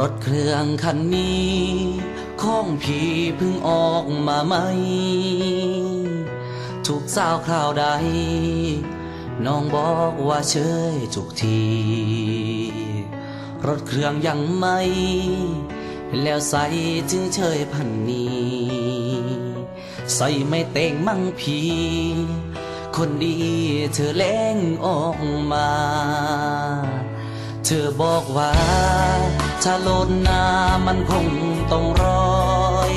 รถเครื่องคันนี้ของพี่เพิ่งออกมาใหม่ถูกสาวคราวใด น้องบอกว่าเชยทุกที รถเครื่องยังไม่ แล้วใส่จึงเชยพันนี้ ใส่ไม่เต่งมั่งพีคนดีเธอเล่งออกมา เธอบอกว่า ถ้าโลดนามันคงต้องรอย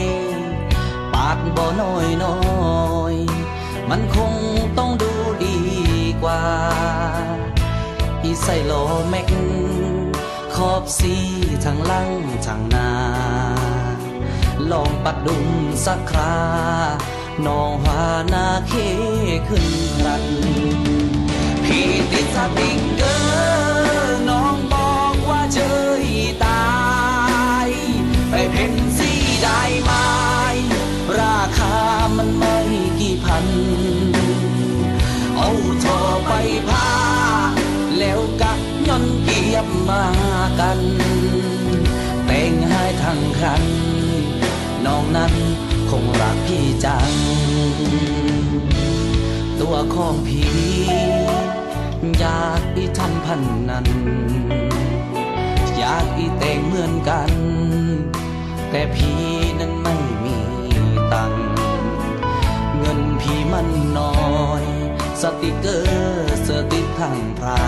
ปาดบ่น้อยน้อยมันคงต้องดูดีกว่าอีใส่โลแม็กขอบสีทางลังทางนาลองปัดดุมสักคราน้องหานาเคขึ้นรันพี่ติดสติกเกอร์น้องบอกว่าเจย สีได้ราคามันไม่กี่พัน เอาทอไปพาแล้วกักย่อนเกียบมากัน แต่งให้ทั้งคัน น้องนั้นคงรักพี่จัง ตัวของพี่อยากอีทำพันนั้น อยากอีแต่งเหมือนกัน แต่พี่นั้นไม่มีตังเงินพี่มันน้อย สติกเกอร์เสติทางพรา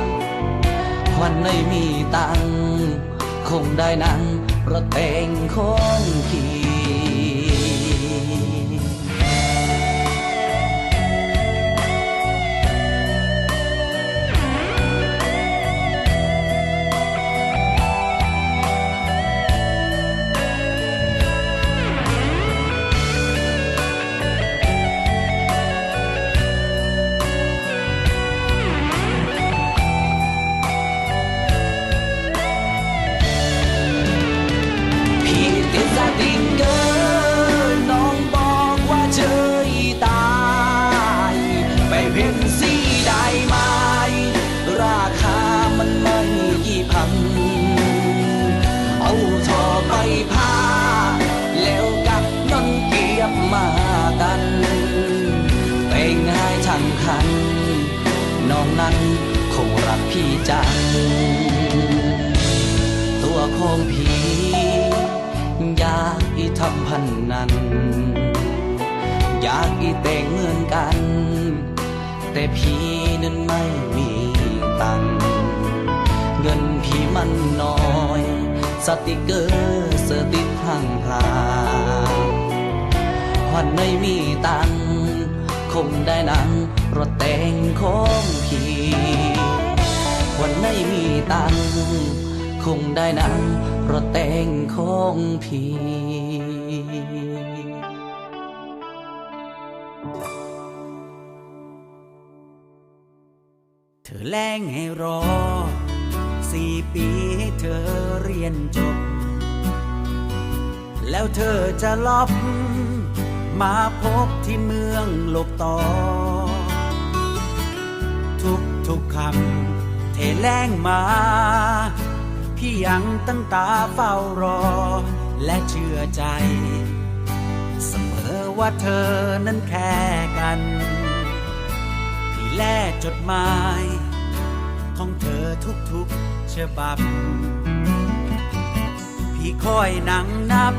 งวันไม่มีตังคงได้นั่งรถแต่งของ จัง ตัวของพี่อยากอีทำพันนั้น อยากอีแต่งเหมือนกัน แต่พีนั้นไม่มีตัง เงินพี่มันน้อย สติเกอร์เสติดทางพรางวันไม่มีตังค์คงได้นั่งรถแต่งของพี่ วันไม่มีตังคงได้นั่งรถแต่งของพี่เธอแล้งให้รอสี่ปีให้เธอเรียนจบ แล้วเธอจะลอบมาพบที่เมืองโลกต่อ ทุกทุกคำ แล้งมา พี่ยังตั้งตาเฝ้ารอ และเชื่อใจ เสมอว่าเธอนั้นแค่กัน พี่แลจดหมาย ของเธอทุกๆฉบับ พี่คอยนั่งนับ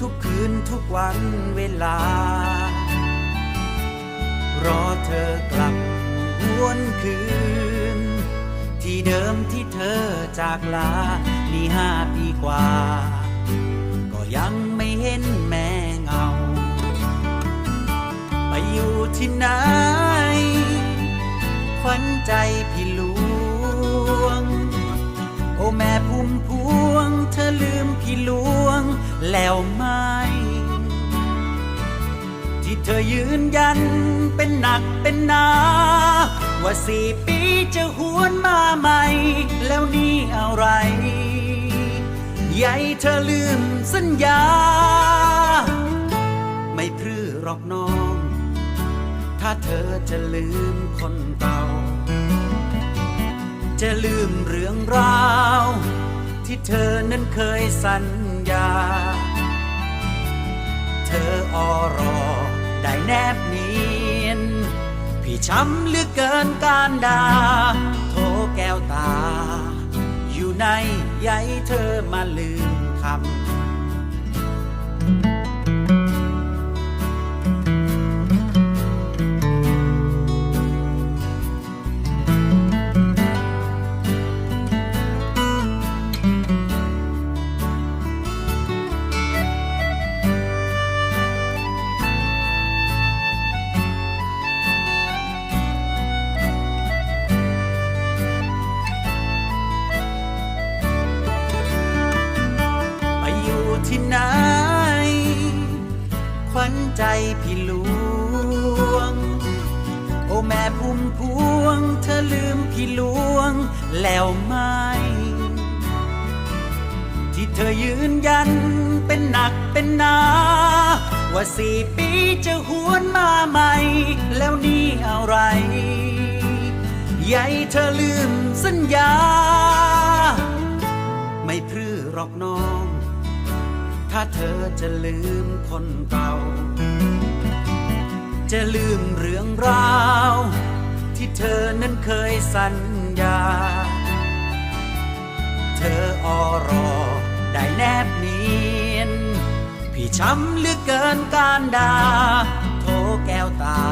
ทุกคืนทุกวันเวลา รอเธอกลับวนคืน ที่เธอจากลานี่ห้าปีกว่า ก็ยังไม่เห็นแม่เงา ไปอยู่ที่ไหนขวัญใจพี่หลวง โอ้แม่พุ่มพวง เธอลืมพี่หลวงแล้วไหมที่เธอยืนยันเป็นหนักเป็นหนา ว่าสี่ปีจะหวนมาใหม่ แล้วนี่อะไร ใหญ่เธอลืมสัญญา ไม่พรือหรอกน้อง ถ้าเธอจะลืมคนเก่า จะลืมเรื่องราว ที่เธอนั้นเคยสัญญา เธออรอได้แนบนียน พี่ช้ำเหลือเกินการดาโทแก้วตา อยู่ในใยเธอมาลืมคำ ลืมพี่หลวงแล้วไหมที่เธอยืนยันเป็นหนักเป็นหนา ว่าสี่ปีจะหวนมาใหม่ แล้วนี่อะไร ใหญ่เธอลืมสัญญา ไม่พรือหรอกน้อง ถ้าเธอจะลืมคนเก่า จะลืมเรื่องราว เธอนั้นเคยสัญญา เธออรอได้แนบเนียน พี่ช้ำเหลือเกินการดา โทแก้วตา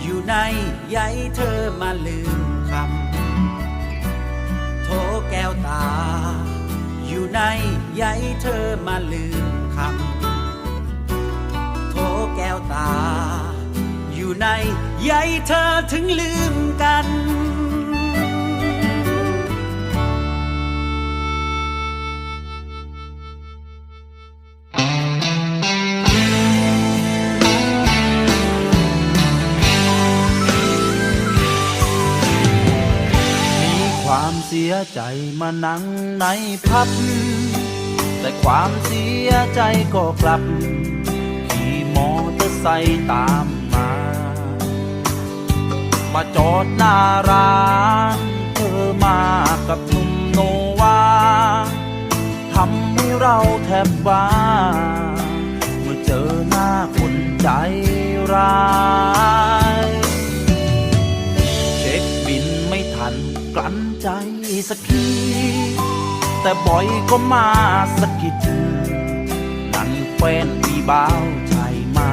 อยู่ในใยเธอมาลืมคำ โทแก้วตา อยู่ในใยเธอมาลืมคำ โทแก้วตา อยู่ในใยเธอถึงลืมกันมีความเสียใจมานั่งในพับ แต่ความเสียใจก็กลับขี่มอเตอร์ไซค์ตาม มาจอดหน้าร้านเธอมากับหนุ่มโนวาทำให้เราแทบบ้าเมื่อเจอหน้าคนใจร้ายเช็คบินไม่ทันกลั้นใจสักที แต่บ่อยก็มาสะกิดนั่นแฟนพี่บ่าวชายมา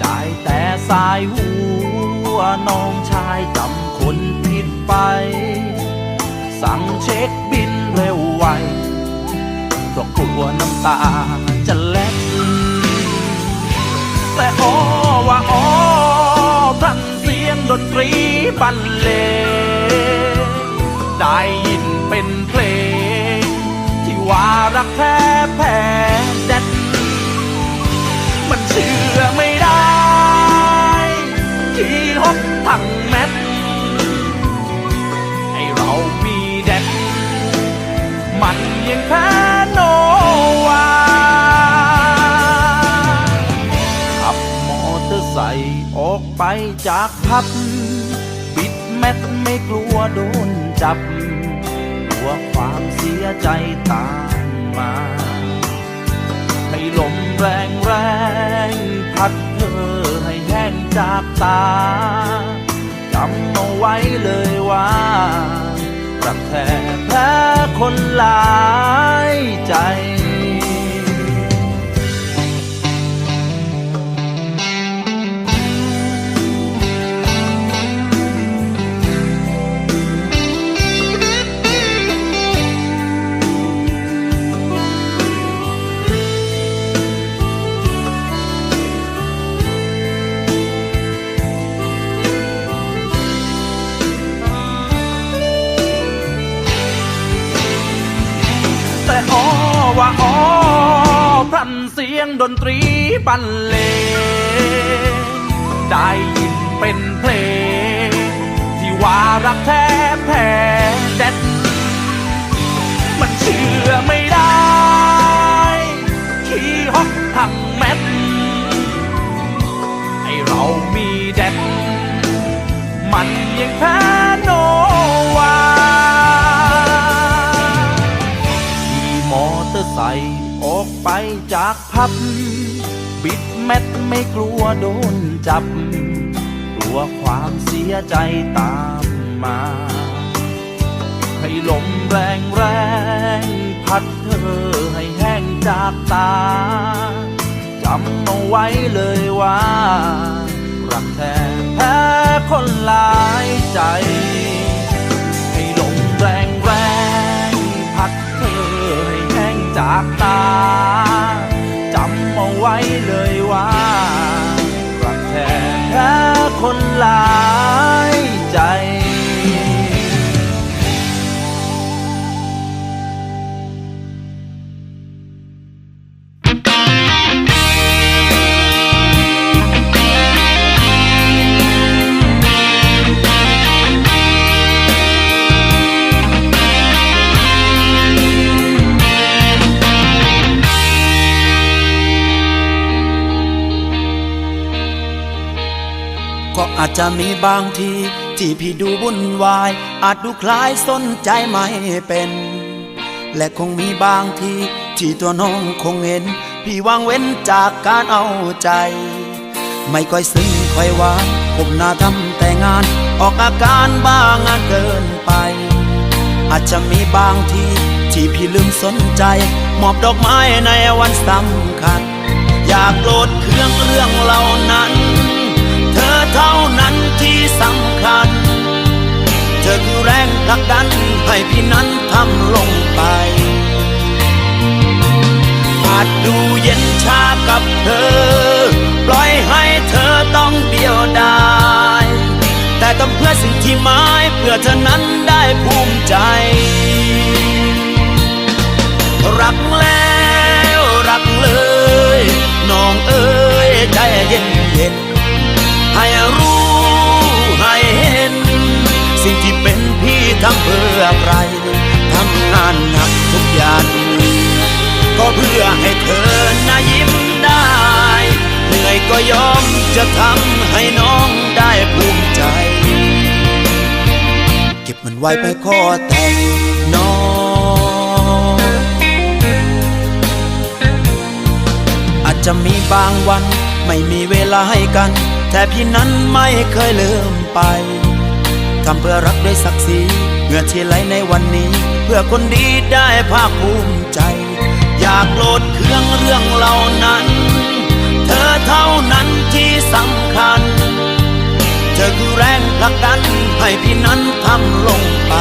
ได้แต่สายหั วน้องชายจำคนผิดไป สั่งเช็คบินเร็วไวเพราะกลัวน้ำตาจะเล็ดแต่อ้อว่าอ้อพันเสียงดนตรีบรรเลงได้ยินเป็นเพลง ที่ว่ารักแท้แพ้ จากพับ บิดแมทไม่กลัวโดนจับ กลัวความเสียใจตามมา ให้ลมแรงแรงพัดเธอให้แห้งจากตาจำเอาไว้เลยว่ารักแท้แพ้คนหลายใจ พลันเสียงดนตรีบรรเลงได้ยินเป็นเพลง ที่ว่ารักแท้แผ่แด็ด มันเชื่อไม่ได้ ขี่ฮอกทั้งแมทห้เรามีแด็ด มันยังแพ้โนวาที่มอเตอร์ไซค์ ออกไปจากพับ บิดแมทไม่กลัวโดนจับ กลัวความเสียใจตามมา ให้ลมแรงแรงพัดเธอให้แห้งจากตา จำเอาไว้เลยว่า รักแท้แพ้คนหลายใจ จากตาจำเอาไว้เลยว่ารักแท้แท้คนหลายใจ จะมีบางที ที่พี่ดูวุ่นวาย อาจดูคล้ายสนใจไม่เป็น และคงมีบางที ที่ตัวน้องคงเห็น พี่วางเว้นจากการเอาใจ ไม่ค่อยซึ้งค่อยหวานผมหน้าทำแต่งาน ออกอาการบ้างงานเกินไป อาจจะมีบางที ที่พี่ลืมสนใจ มอบดอกไม้ในวันสำคัญ อยากโกรธเครื่องเรื่องเหล่านั้น เท่านั้นที่สำคัญ เธอคือแรงผลักดันให้พี่นั้นทำลงไป อาจดูเย็นชากับเธอ ปล่อยให้เธอต้องเดียวดายแต่ต้องเพื่อสิ่งที่หมายเพื่อเธอนั้นได้ภูมิใจ รักแล้วรักเลย น้องเอ้ยใจเย็นเย็น ให้รู้ให้เห็น สิ่งที่เป็นพี่ทำเพื่อใครทำงานหนักทุกอย่าง ก็เพื่อให้เธอน่ายิ้มได้ เหนื่อยก็ยอมจะทำให้น้องได้ภูมิใจ เก็บมันไว้ไปขอแต่งน้องอาจจะมีบางวันไม่มีเวลาให้กัน แต่พี่นั้นไม่เคยลืมไป ทำเพื่อรักด้วยศักดิ์ศรีเมื่อที่ไหลในวันนี้ เพื่อคนดีได้ภาคภูมิใจ อยากโลดเครื่องเรื่องเหล่านั้น เธอเท่านั้นที่สำคัญ เธอคือแรงผลักดันให้พี่นั้นทำลงไป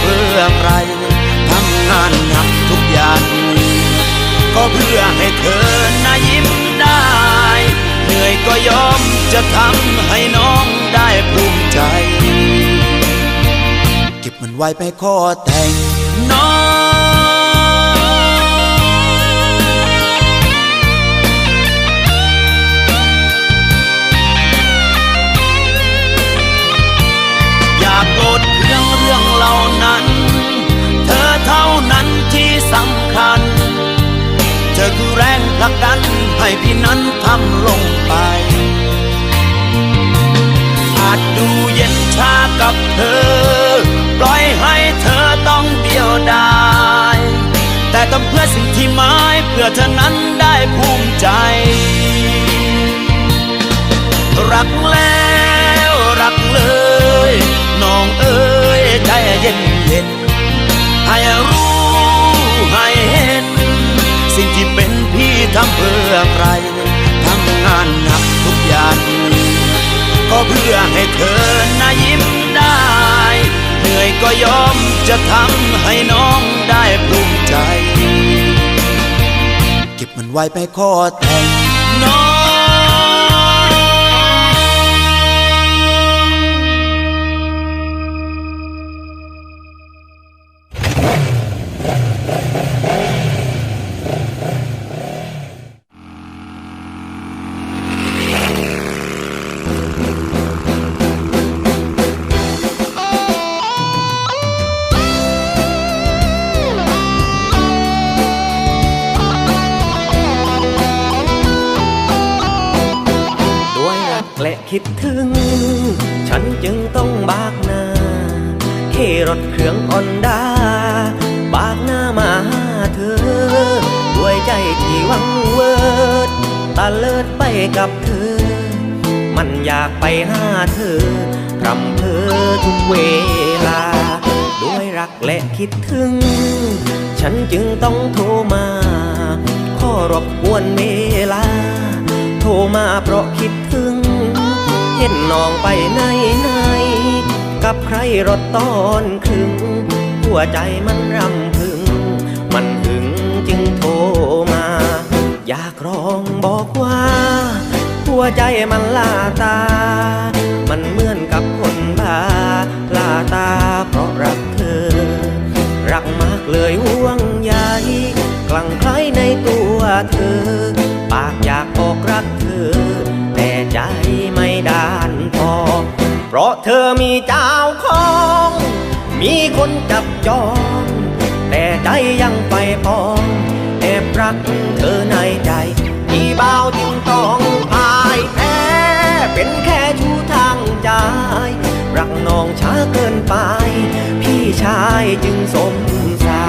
เพื่อใครทำงานหนักทุกอย่าง ก็เพื่อให้เธอน่ายิ้มได้ เหนื่อยก็ยอมจะทำให้น้องได้ภูมิใจ เก็บมันไว้ไปขอแต่งน้อง เพื่อใครทำงานหนักทุกอย่างก็เพื่อให้เธอน่ายิ้มได้ เหนื่อยก็ยอมจะทำให้น้องได้ภูมิใจ เก็บมันไว้ไปขอแต่งน้อง คิดถึง ฉันจึงต้องบากหน้าขี่รถเครื่องออนดาบากหน้ามาหาเธอ ด้วยใจที่หวังเวิร์ดตาเลิดไปกับเธอ มันอยากไปหาเธอรำเพอทุกเวลา ด้วยรักและคิดถึง ฉันจึงต้องโทรมา ขอรบกวนเวลา โทรมาเพราะคิดถึง เห็นนองไปไหนไหนกับใครรถตอนครึ่งหัวใจมันรำพึง มันหึงจึงโทรมา อยากร้องบอกว่า หัวใจมันลาตา มันเหมือนกับคนบ้าลาตาเพราะรักเธอ รักมากเลยห่วงใยกลั่งคล้ในตัวเธอ ปากอยากบอกรักเธอ ด้านพอ เพราะเธอมีเจ้าของ มีคนจับจอง แต่ใจยังไปปองแอบรักเธอในใจที่เบาจึงต้องพ่ายแพ้เป็นแค่ชู้ทางใจ รักน้องช้าเกินไป พี่ชายจึงสมสา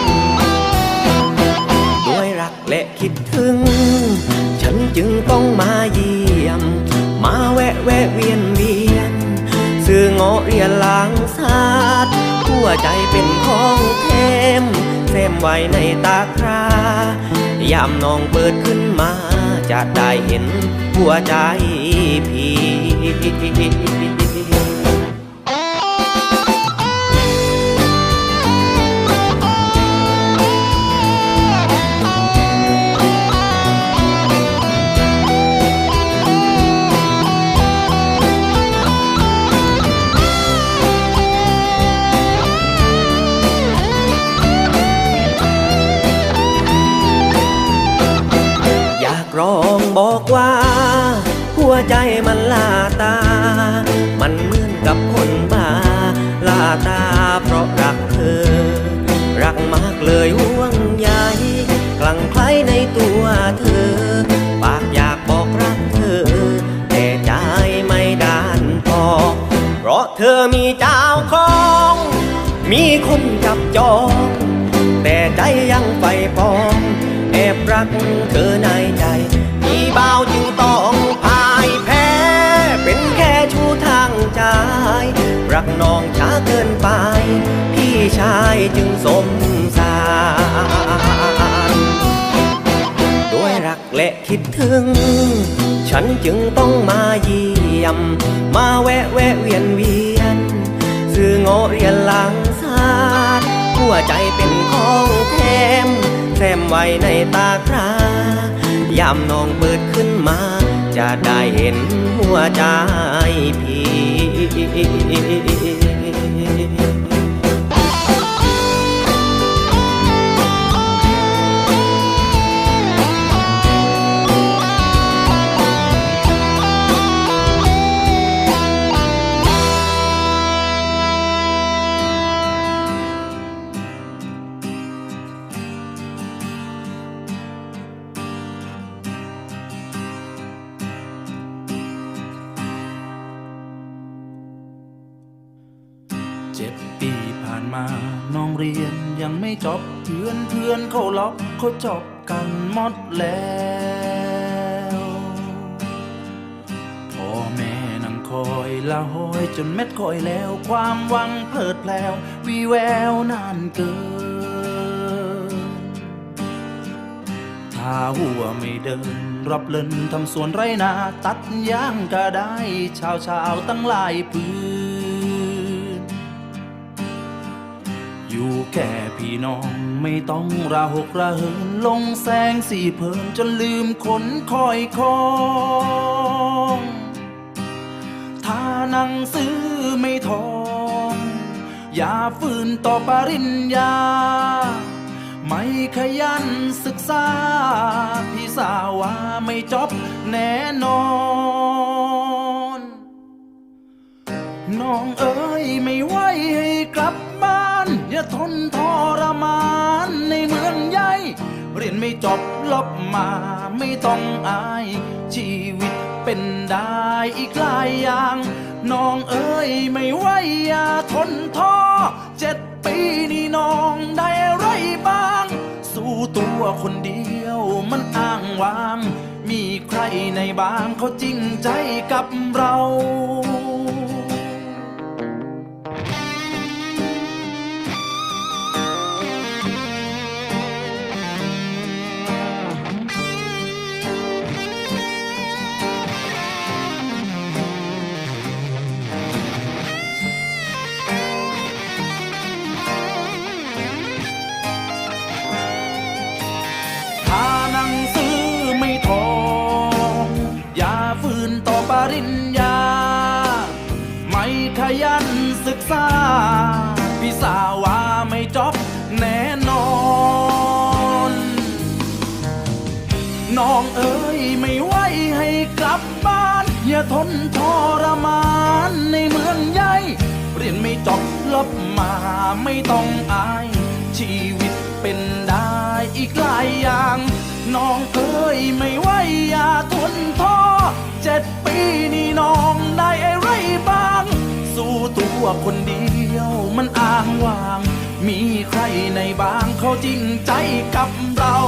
รด้วยรักและคิดถึง ฉันจึงต้องมาเยี่ย ม มาแวะแวะเวียนเวียน ซื้อเงาะเรียนหลังศาสตร์หัวใจเป็นของเทมเซมไว้ในตาครายามน้องเปิดขึ้นมา จะได้เห็นหัวใจพี่ วใจมันลาตา มันเหมือนกับคนบ้า ลาตาเพราะรักเธอ รักมากเลยห่วงใยกลั่งไคล้ในตัวเธอ ปากอยากบอกรักเธอ แต่ใจไม่ด้านพอ เพราะเธอมีเจ้าของ มีคนจับจอง แต่ใจยังไปปอง แอบรักเธอในใจ รักน้องช้าเกินไป พี่ชายจึงสมสารด้วยรักและคิดถึง ฉันจึงต้องมาเยี่ยม มาแวะแวะเวียนเวียนซื้อเงาะเรียนหลังศาสตร์หัวใจเป็นของแถมแซมไว้ในตาครายามน้องเปิดขึ้นมา จะได้เห็นหัวใจพี่ จบเพื่อนเพื่อนเขาล็อกเขาจบกันหมดแล้วพ่อแม่นั่งคอยละหอยจนเม็ดคอยแล้ว ความหวังเพลิดเพลววีแววนานเกินถ้าหัวไม่เดินรับเลินทำสวนไรนา ตัดยางก็ได้ ชาวชาวตั้งหลายพื้น อยู่แค่พี่น้องไม่ต้องระหกระเหินลงแสงสีเพลินจนลืมขนคอยคองถ้าหนังซื้อไม่ทอง อย่าฝืนต่อปริญญา ไม่ขยันศึกษา พี่สาวว่าไม่จบแน่นอนน้องเอ๋ยไม่ไหวให้กลับานอย่าทนทรมานในเมืองใหญ่เรียนไม่จบลบมาไม่ต้องอาย ชีวิตเป็นได้อีกหลายอย่าง น้องเอ้ยไม่ไหวอย่าทนท้อเจ็ดปีนี่น้องได้ไรบ้าง สู้ตัวคนเดียวมันอ้างว้าง มีใครในบ้างเขาจริงใจกับเรา นศึกษาพี่สาวว่าไม่จบแน่นอน น้องเอ๋ยไม่ไหวให้กลับบ้าน อย่าทนทรมานในเมืองใหญ่เรียนไม่จบลบมาไม่ต้องอาย ชีวิตเป็นได้อีกหลายอย่าง น้องเอ๋ยไม่ไหวอย่าทนท้อเจ็ดปีนี่น้องได้อะไรบ้าง สู้ตัวคนเดียวมันอ้างว้าง มีใครในบางเขาจริงใจกับเรา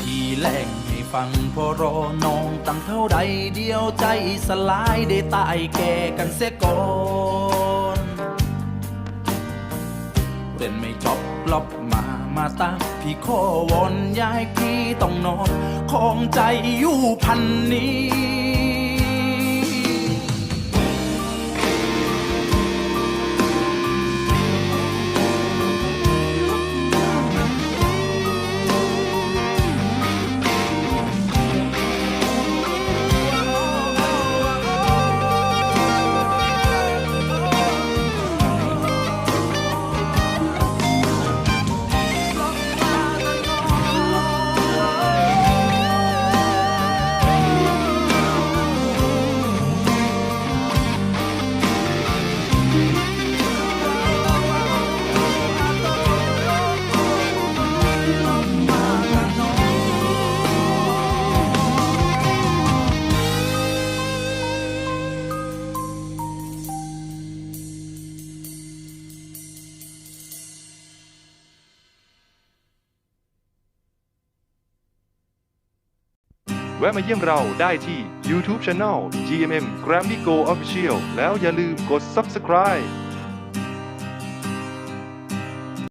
ที่แรกให้ฟังพอรอน้องตั้งเท่าใดเดียวใจสลายได้ตายแก่กันเสียก่อนเรียนไม่จบลบมามาตามพี่ขอวอนยายพี่ต้องนอน ของใจอยู่พันนี้ มาเยี่ยมเราได้ที่ YouTube Channel GMM Grammy Go Official แล้วอย่าลืมกด Subscribe